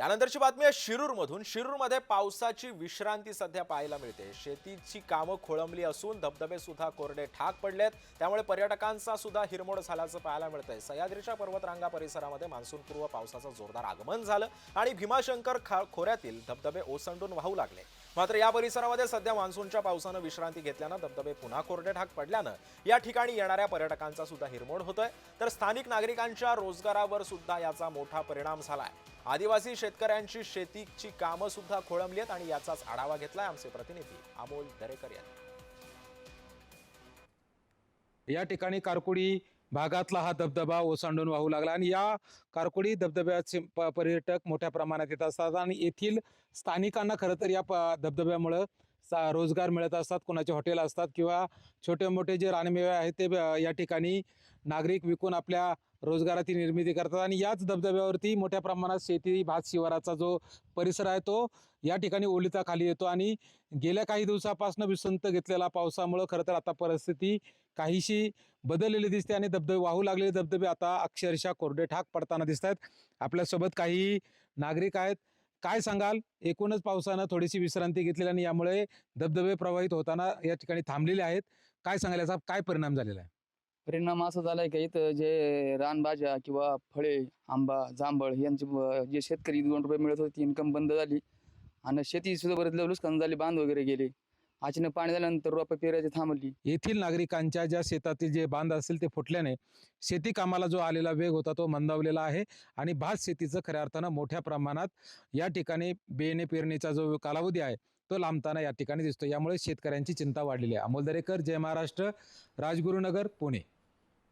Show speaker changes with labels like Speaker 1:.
Speaker 1: यानंतरची बातमी आहे शिरूरमधून. शिरूरमध्ये पावसाची विश्रांती सध्या पाहायला मिळते. शेतीची कामं खोळंबली असून धबधबे सुद्धा कोरडे ठाक पडलेत. त्यामुळे पर्यटकांचा सुद्धा हिरमोड झाल्याचं पाहायला मिळतंय. सह्याद्रीच्या पर्वतरांगा परिसरामध्ये मान्सूनपूर्व पावसाचं जोरदार आगमन झालं आणि भीमाशंकर खा खोऱ्यातील धबधबे ओसंडून वाहू लागले. मात्र या परिसरामध्ये सध्या मान्सूनच्या पावसानं विश्रांती घेतल्यानं धबधबे पुन्हा कोरडे ठाक पडल्यानं या ठिकाणी येणाऱ्या पर्यटकांचा सुद्धा हिरमोड होतोय. तर स्थानिक नागरिकांच्या रोजगारावर सुद्धा याचा मोठा परिणाम झालाय. आदिवासी शेतकऱ्यांची शेतीची कामं सुद्धा खोळंबली आहेत आणि याचाच आढावा घेतलाय आमचे प्रतिनिधी अमोल दरेकर यांनी.
Speaker 2: या ठिकाणी कारकुडी भागातला हा धबधबा ओसांडून वाहू लागला आणि या कारकुडी धबधब्याचे पर्यटक मोठ्या प्रमाणात येत असतात. आणि येथील स्थानिकांना खरं तर या प- धबधब्यामुळं चा रोजगार मिळत असतात कोणाचे हॉटेल असतात किंवा छोटे मोठे जे रानमेवे आहेत ते या ठिकाणी नागरिक विकून आपल्या रोजगाराची निर्मिती करतात आणि याच धबधब्यावरती मोठ्या प्रमाणात शेती भात शिवाराचा जो परिसर आहे तो या ठिकाणी ओलिता खाली येतो आणि गेल्या काही दिवसापासून विसंत घेतलेला पावसामुळं खरं तर आता परिस्थिती काहीशी बदललेली दिसते आणि धबधबे वाहू लागलेले धबधबे आता अक्षरशः कोरडे ठाक पडताना दिसत आहेत आपल्यासोबत काही नागरिक आहेत. काय सांगाल? एकूणच पावसानं थोडीशी विश्रांती घेतलेली आणि यामुळे धबधबे प्रवाहित होताना या ठिकाणी थांबलेले आहेत. काय सांगायला याचा काय परिणाम झालेला आहे?
Speaker 3: परिणाम असा झालाय का इथं जे रानभाज्या किंवा फळे आंबा जांभळ यांचे जे शेतकरी दोन रुपये मिळत होती इन्कम बंद झाली. आणि शेती सुद्धा बरेच नुकसान झाली बांध वगैरे गेले. अचानक पाणी झाल्यानंतर रोपं पेरायची थांबली
Speaker 2: येथील नागरिकांच्या ज्या शेतातील जे बांध असेल ते फुटल्याने शेती कामाला जो आलेला वेग होता तो मंदावलेला आहे आणि भात शेतीचं खऱ्या अर्थानं मोठ्या प्रमाणात या ठिकाणी बेणे पेरणीचा जो कालावधी आहे तो लांबताना या ठिकाणी दिसतो. यामुळे शेतकऱ्यांची चिंता वाढलेली आहे. अमोल दरेकर जय महाराष्ट्र राजगुरुनगर पुणे.